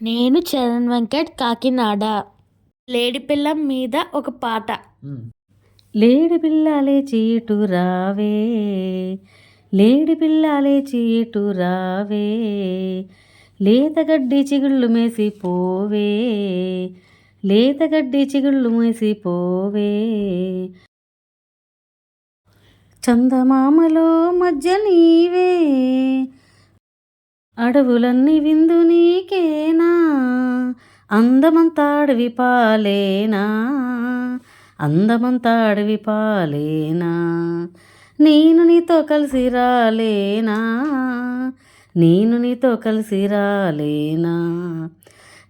నేను చరణ్ వెంకట్ కాకినాడ. లేడి పిల్ల మీద ఒక పాట. లేడి పిల్లలే చీటు రావే. లేడి పిల్లలే చీటు రావే. రావే లేతగడ్డి చిగుళ్ళు మేసి పోవే. లేతగడ్డి చిగుళ్ళు మేసి పోవే. చందమామలో మధ్య నీవే. అడవులన్నీ విందు నీకేనా? అందమంతా అడవి పాలేనా? అందమంతా అడవి పాలేనా? నేను నీతో కలిసి రాలేనా? నేను నీతో కలిసి రాలేనా?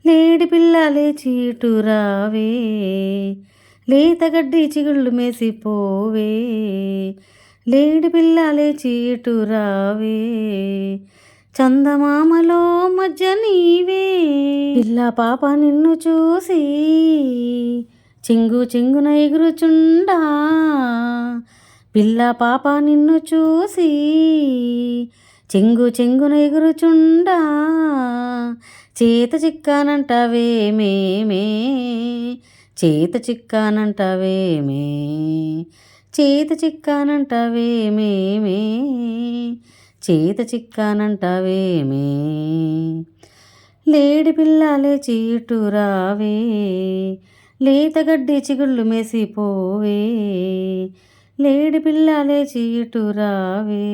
లేడి పిల్లలే చీటు రావే లేతగడ్డి చిగుళ్ళు మేసిపోవే లేడి పిల్లలే చీటు రావే చందమామలో మధ్య నీవే. పిల్ల పాప నిన్ను చూసి చింగు చింగున ఎగురుచుండా. పిల్ల పాప నిన్ను చూసి చెంగు చెంగున ఎగురుచుండా. చేత చిక్కానంటవేమేమే చేత చిక్కానంటవేమే చేత చిక్కానంటవేమేమే చేత చిక్కానంటావేమే. లేడి పిల్ల చీటు ఇటు రావే లేతగడ్డి చిగుళ్ళు మెసిపోవే. లేడి పిల్ల చీటు రావే.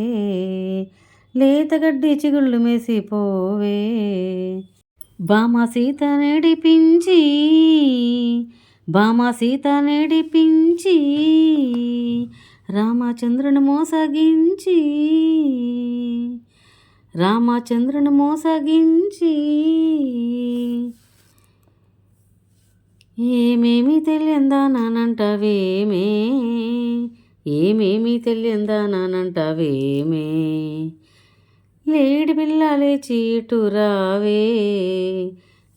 లేతగడ్డి చిగుళ్ళు మెసిపోవే. బామా సీత నడిపించి బామా సీత నడిపించి రామచంద్రుని మోసగించి రామచంద్రుని మోసగించి ఏమేమి తెలియందానంటవేమే ఏమేమి తెలియందానంటవేమే లేడి బిల్లాలే చీటు రావే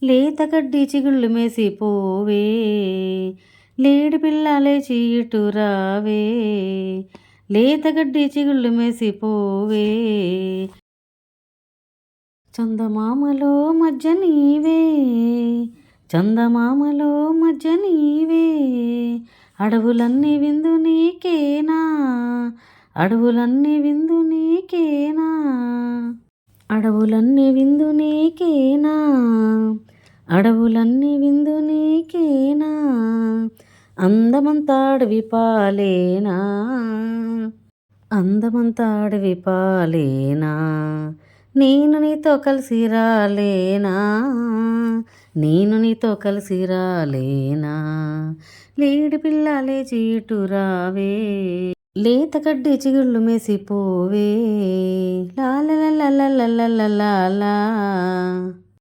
లేత గడ్డి చిగుళ్ళు మేసిపోవే లేడి పిల్లలే చీటు రావే లేతగడ్డి చిగుళ్ళు మెసిపోవే. చందమామలో మధ్య నీవే చందమామలో మధ్య నీవే. అడవులన్నీ విందు నీకేనా అడవులన్నీ విందు నీకేనా అడవులన్నీ విందు నీకేనా అడవులన్నీ విందు నీకేనా. అందమంతా అడవి పాలేనా? అందమంతా పాలేనా? నేను నీతో కలిసి రాలేనా? నేను నీతో కలిసి రాలేనా? లేడి పిల్ల లేచి ఇటు రావే. లేత కడ్డి చిగుళ్ళు మేసిపోవే.